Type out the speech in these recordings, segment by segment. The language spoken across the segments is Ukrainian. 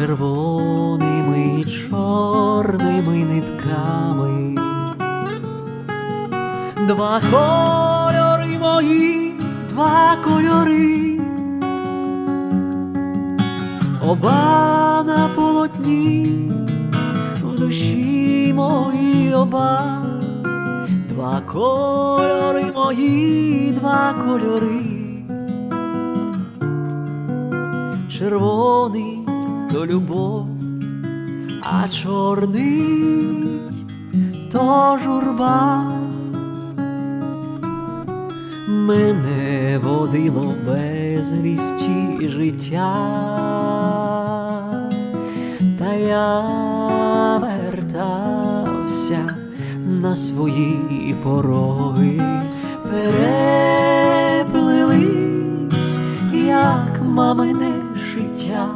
червоними і чорними нитками. Два кольори мої, два кольори, оба на полотні, в душі мої оба, два кольори мої, два кольори, червоний то любов, а чорний то журба. Мене водило безвісті життя, та я вертався на свої пороги, переплились, як мамине життя,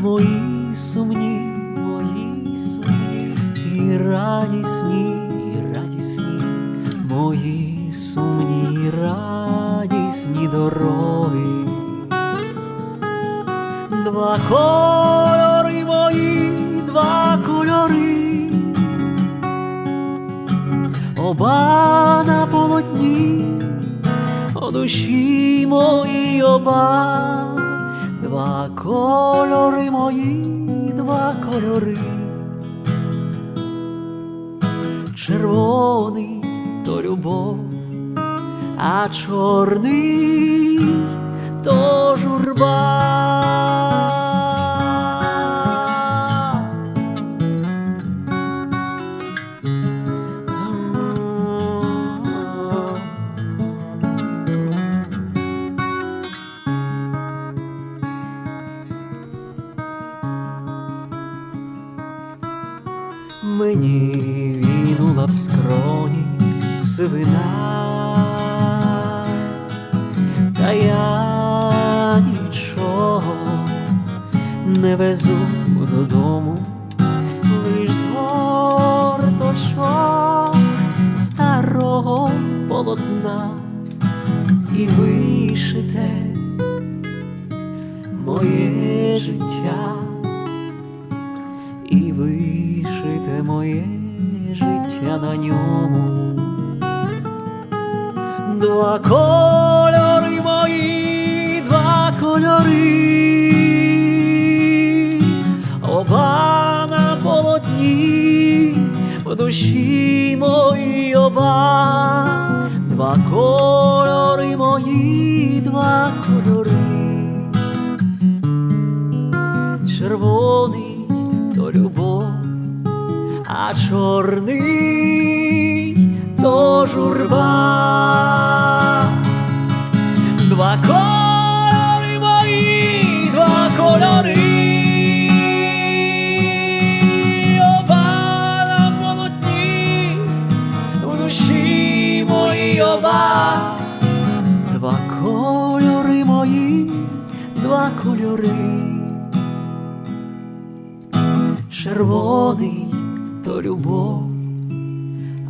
мої сумні, мої сумні, і радісні, і радісні, мої сумні, і радісні дороги. Два кольори мої, два кольори, оба на полотні, у душі мої оба, два кольори мої, два кольори, червоний то любов, а чорний то журба. Мені вінула в скроні сивина, та я нічого не везу додому, лиш згорточок старого полотна і вишите моє життя на ньому. Два кольори мої, два кольори, оба на полотні, в душі мої оба, два кольори мої, два кольори. Червоний то любов, а чорний то журба. Два кольори мої, два кольори. Оба на у душі мої оба. Два кольори мої, два кольори червоний то любов,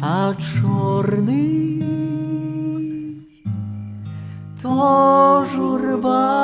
а чорний то журба.